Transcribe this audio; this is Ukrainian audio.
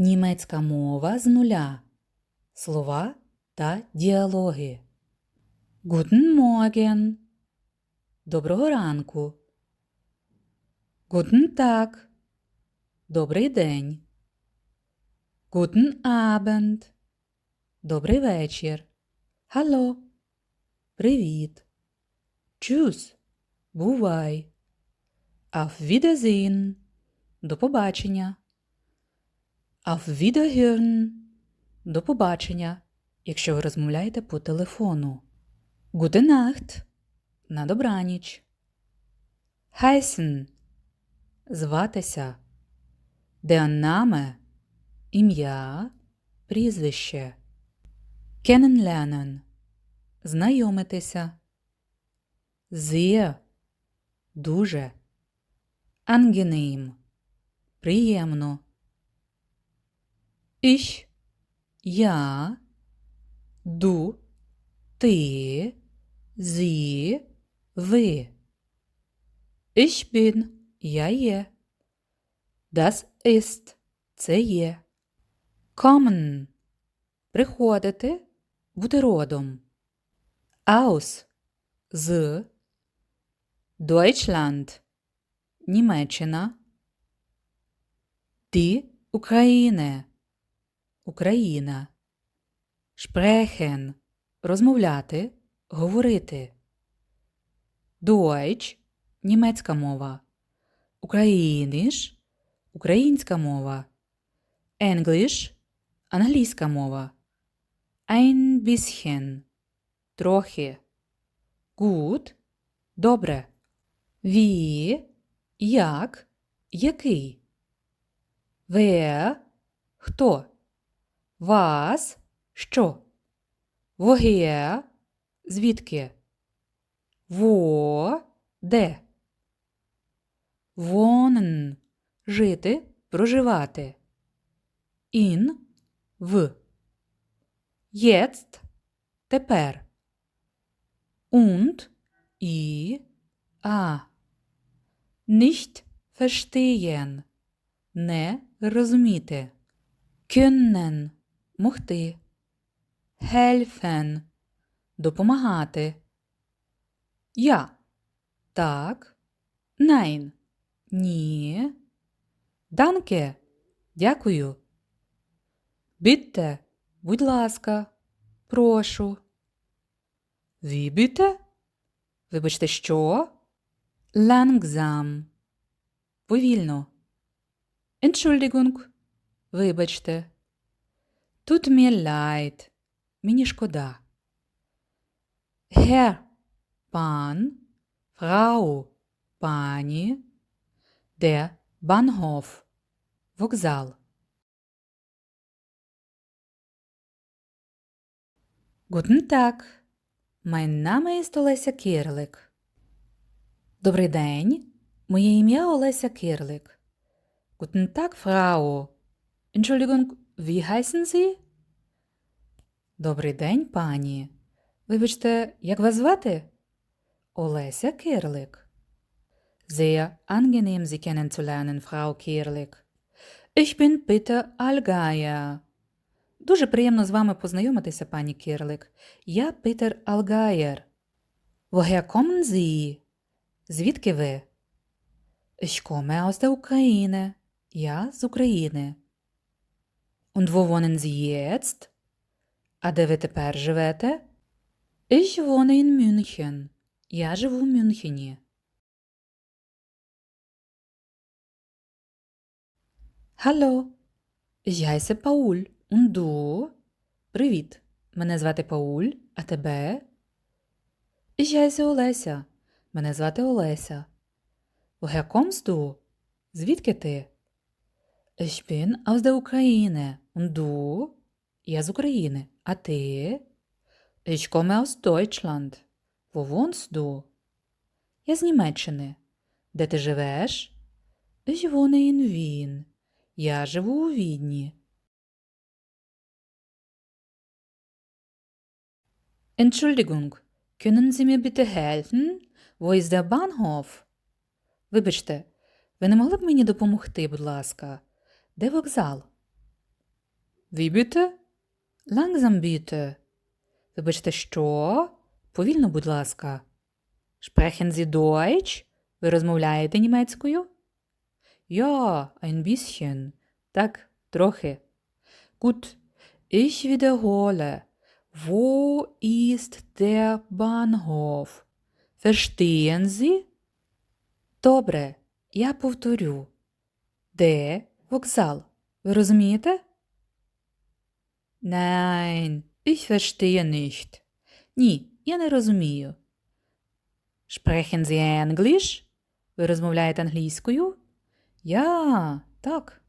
Німецька мова з нуля. Слова та діалоги. Guten Morgen. Доброго ранку. Guten Tag. Добрий день. Guten Abend. Добрий вечір. Hallo. Привіт. Tschüss. Бувай. Auf Wiedersehen. До побачення. Auf Wiederhören. До побачення, якщо ви розмовляєте по телефону. Gute Nacht. На добраніч. Heißen. Зватися. Der Name. Ім'я. Прізвище. Kennenlernen. Знайомитися. Sehr. Дуже. Angenehm. Приємно. Ich. Я. Du. Ти. Sie. Ви. Ich bin. Я є. Das ist. Це є. Kommen. Приходити. Бути родом. Aus. З. Deutschland. Німеччина. Die Ukraine. Україна. Sprechen. Розмовляти. Говорити. Deutsch. Німецька мова. Ukrainisch. Українська мова. English. Англійська мова. Ein bisschen. Трохи. Gut. Добре. Wie. Як. Який. Wer. Хто? Вас. Що? Woher. Звідки? Wo. Де? Wohnen. Жити. Проживати. In. В. Jetzt. Тепер. Und. І. А. Nicht verstehen. Не розуміти. Können. Могти. Helfen. Допомагати. Я. Так. Nein. Ні. Danke. Дякую. Bitte. Будь ласка. Прошу. Bitte? Вибачте, що? Langsam. Повільно. Entschuldigung. Вибачте. Tut mir leid. Мені шкода. Herr. Пан. Frau. Пані. Der Bahnhof. Вокзал. Guten Tag. Mein Name ist Олеся Кирлик. Добрий день. Моє ім'я Олеся Кирлик. Guten Tag, Frau. Entschuldigung, wie heißen Sie? Добрий день, пані. Вибачте, як вас звати? Олеся Кирлик. Sehr angenehm, Sie kennenzulernen, Frau Kierlik. Ich bin Peter Allgeier. Дуже приємно з вами познайомитися, пані Кирлик. Я Питер Алгаєр. Woher kommen? Звідки ви? Ich komme aus der Ukraine. Я з України. Und wo wohnen Sie jetzt? А де ви тепер живете? Ich wohne in München. Я живу в Мюнхені. Hallo. Ich heiße Paul. Und du? Привіт. Мене звати Пауль, а тебе? Ich heiße Олеся. Мене звати Олеся. Woher kommst du? Звідки ти? Ich bin aus der Ukraine. Und du? Я з України. А ти? Ich komme aus Deutschland. Wo wohnst du? Я з Німеччини. Де ти живеш? Ich wohne in Wien. Я живу у Відні. Entschuldigung, können Sie mir bitte helfen? Wo ist der Bahnhof? Вибачте, ви не могли б мені допомогти, будь ласка? Де вокзал? Wie bitte? Langsam bitte. Вибачте, що? Повільно, будь ласка. Sie Deutsch? Ви розмовляєте німецькою? Ja, ein bisschen. Так, трохи. Wiederhole. Wo ist der Bahnhof? Verstehen Sie? Добре, я повторю. Де вокзал? Ви розумієте? Nein, ich verstehe nicht. Ні, я не розумію. Sprechen Sie Englisch? Ви розмовляєте англійською? Я, так.